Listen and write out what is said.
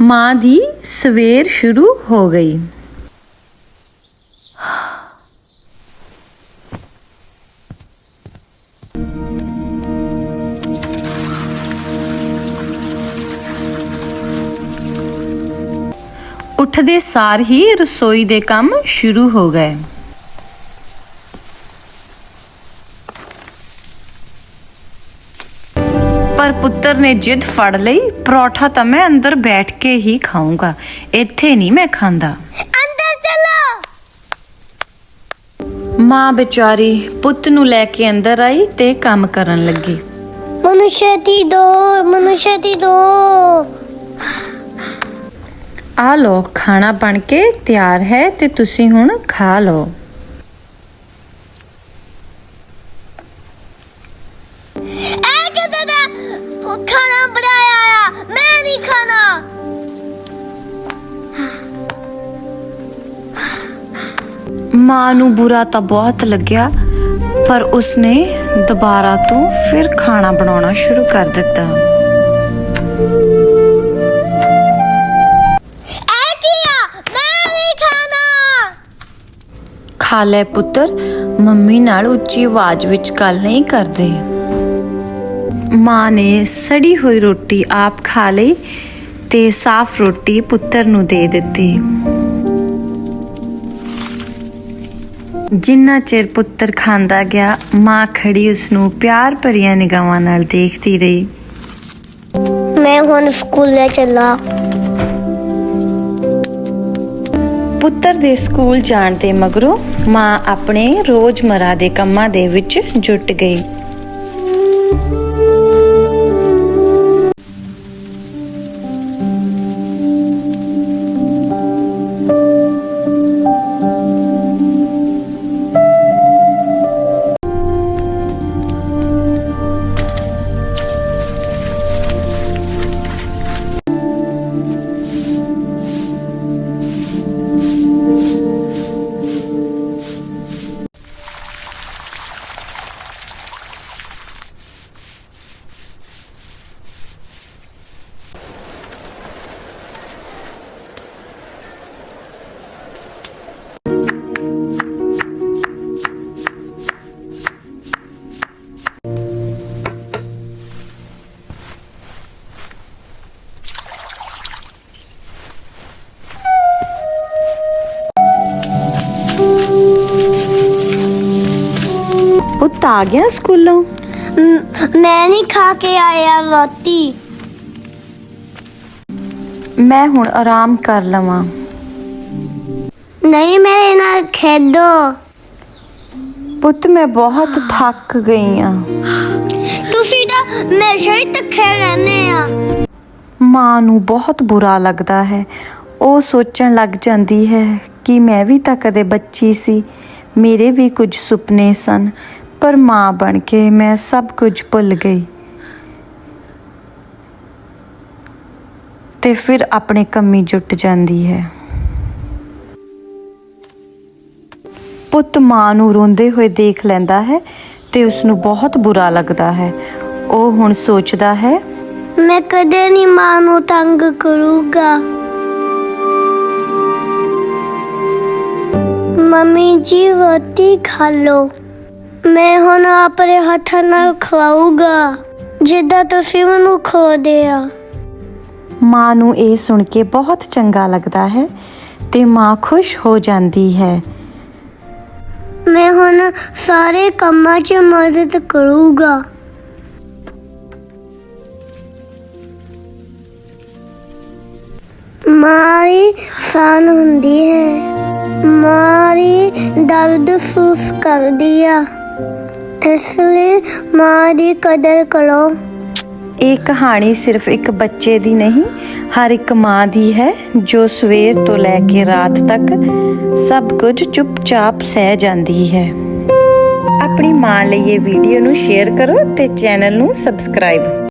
ਮਾਂ ਦੀ ਸਵੇਰ ਸ਼ੁਰੂ ਹੋ ਗਈ। ਉੱਠਦੇ ਸਾਰ ਹੀ ਰਸੋਈ ਦੇ ਕੰਮ ਸ਼ੁਰੂ ਹੋ ਗਏ। ਪਰ ਪੁੱਤਰ ਨੇ ਜਿੱਦ ਫੜ ਲਈ ਪਰੌਠਾ ਤਾਂ ਮੈਂ ਅੰਦਰ ਬੈਠ ਕੇ ਹੀ ਖਾਊਂਗਾ। ਇੱਥੇ ਨਹੀਂ ਮੈਂ ਖਾਂਦਾ। ਅੰਦਰ ਚਲੋ। ਮਾਂ ਵਿਚਾਰੀ ਪੁੱਤ ਨੂੰ ਲੈ ਕੇ ਅੰਦਰ ਆਈ ਤੇ ਕੰਮ ਕਰਨ ਲੱਗੀ। ਮਨੁਸ਼ਤੀ ਦੋ ਮਨੁਸ਼ਤੀ ਦੋ ਆ ਲੋ ਖਾਣਾ ਬਣ ਕੇ ਤਿਆਰ ਹੈ ਤੇ ਤੁਸੀਂ ਹੁਣ ਖਾ ਲਓ। ਐ ਮੈਂ ਨੂੰ ਬੁਰਾ ਤਾਂ ਬਹੁਤ ਲੱਗਿਆ ਪਰ ਉਸਨੇ ਦੁਬਾਰਾ ਤੋਂ ਫਿਰ ਖਾਣਾ ਬਣਾਉਣਾ ਸ਼ੁਰੂ ਕਰ ਦਿੱਤਾ ਇਹ ਕੀ ਆ ਮੈਂ ਨਹੀਂ ਖਾਣਾ ਖਾ ਲੈ ਪੁੱਤਰ ਮੰਮੀ ਨਾਲ ਉੱਚੀ ਆਵਾਜ਼ ਵਿੱਚ ਗੱਲ ਨਹੀਂ ਕਰਦੇ ਮਾਂ ਨੇ ਸੜੀ ਹੋਈ ਰੋਟੀ ਆਪ ਖਾ ਲਈ ਤੇ ਸਾਫ਼ ਰੋਟੀ ਪੁੱਤਰ ਨੂੰ ਦੇ ਦਿੱਤੀ। ਜਿੰਨਾ ਚਿਰ ਪੁੱਤਰ ਖਾਂਦਾ ਗਿਆ ਮਾਂ ਖੜੀ ਉਸ ਨੂੰ ਪਿਆਰ ਭਰੀਆਂ ਨਿਗਾਹਾਂ ਨਾਲ ਦੇਖਦੀ ਰਹੀ। ਮੈਂ ਹੁਣ ਸਕੂਲੇ ਚੱਲਾ। ਪੁੱਤਰ ਦੇ ਸਕੂਲ ਜਾਣ ਤੇ ਮਗਰੋਂ ਮਾਂ ਆਪਣੇ ਰੋਜ਼ਮਰਾ ਦੇ ਕੰਮਾਂ ਦੇ ਵਿੱਚ ਜੁਟ ਗਈ। ਪੁੱਤ ਆ ਗਿਆ ਸਕੂਲੋਂ? ਮ- ਮੈਂ ਨਹੀਂ ਖਾ ਕੇ ਆਇਆ ਰੋਟੀ। ਮੈਂ ਹੁਣ ਆਰਾਮ ਕਰ ਲਵਾਂ। ਨਹੀਂ ਮੇਰੇ ਨਾਲ ਖੇਡੋ। ਪੁੱਤ ਮੈਂ ਬਹੁਤ ਥੱਕ ਗਈ ਆ। ਤੁਸੀਂ ਤਾਂ ਹਮੇਸ਼ਾ ਹੀ ਤੱਕੇ ਰਹਿੰਦੇ ਆ। ਮਾਂ ਨੂੰ ਬਹੁਤ ਬੁਰਾ ਲੱਗਦਾ ਹੈ। ਉਹ ਸੋਚਣ ਲੱਗ ਜਾਂਦੀ ਹੈ ਕਿ ਮੈਂ ਵੀ ਤਾਂ ਕਦੇ ਬੱਚੀ ਸੀ। ਮੇਰੇ ਵੀ ਕੁਝ ਸੁਪਨੇ ਸਨ। ਪਰ ਮਾਂ ਬਣ ਕੇ ਮੈਂ ਸਭ ਕੁਝ ਭੁੱਲ ਗਈ। ਤੇ ਫਿਰ ਆਪਣੇ ਕੰਮੀ ਜੁੱਟ ਜਾਂਦੀ ਹੈ। ਪੁੱਤ ਮਾਂ ਨੂੰ ਰੋਂਦੇ ਹੋਏ ਦੇਖ ਲੈਂਦਾ ਹੈ ਤੇ ਉਸ ਨੂੰ ਬਹੁਤ ਬੁਰਾ ਲੱਗਦਾ ਹੈ। ਉਹ ਹੁਣ ਸੋਚਦਾ ਹੈ, ਮੈਂ ਕਦੇ ਨਹੀਂ ਮਾਂ ਨੂੰ ਤੰਗ ਕਰੂੰਗਾ। ਮੰਮੀ ਜੀ ਰੋਟੀ ਖਾ ਲੋ ਮੈਂ ਹੁਣ ਆਪਣੇ ਹੱਥਾਂ ਨਾਲ ਖਵਾਊਗਾ ਜਿੱਦਾਂ ਤੁਸੀਂ ਮੈਨੂੰ ਖਵਾਦੇ ਆ। ਮਾਂ ਨੂੰ ਇਹ ਸੁਣ ਕੇ ਬਹੁਤ ਚੰਗਾ ਲੱਗਦਾ ਹੈ ਤੇ ਮਾਂ ਖੁਸ਼ ਹੋ ਜਾਂਦੀ ਹੈ। ਮੈਂ ਹੁਣ ਸਾਰੇ ਕੰਮਾਂ 'ਚ ਮਦਦ ਕਰੂੰਗਾ। ਮਾਰੀ ਸਾਨ ਹੁੰਦੀ ਹੈ ਮਾਰੀ ਦਰਦ ਸੂਸ ਕਰਦੀ ਆ। ਇਸ ਲਈ ਮਾਂ ਦੀ ਕਦਰ ਕਰੋ। ਇਹ ਕਹਾਣੀ ਸਿਰਫ ਇੱਕ ਬੱਚੇ ਦੀ ਨਹੀਂ, ਹਰ ਇੱਕ ਮਾਂ ਦੀ ਹੈ, ਜੋ ਸਵੇਰ ਤੋਂ ਲੈ ਕੇ ਰਾਤ ਤੱਕ ਸਭ ਕੁਝ ਚੁੱਪਚਾਪ ਸਹਿ ਜਾਂਦੀ ਹੈ। ਆਪਣੀ ਮਾਂ ਲਈ ਇਹ ਵੀਡੀਓ ਨੂੰ ਸ਼ੇਅਰ ਕਰੋ ਤੇ ਚੈਨਲ ਨੂੰ ਸਬਸਕ੍ਰਾਈਬ।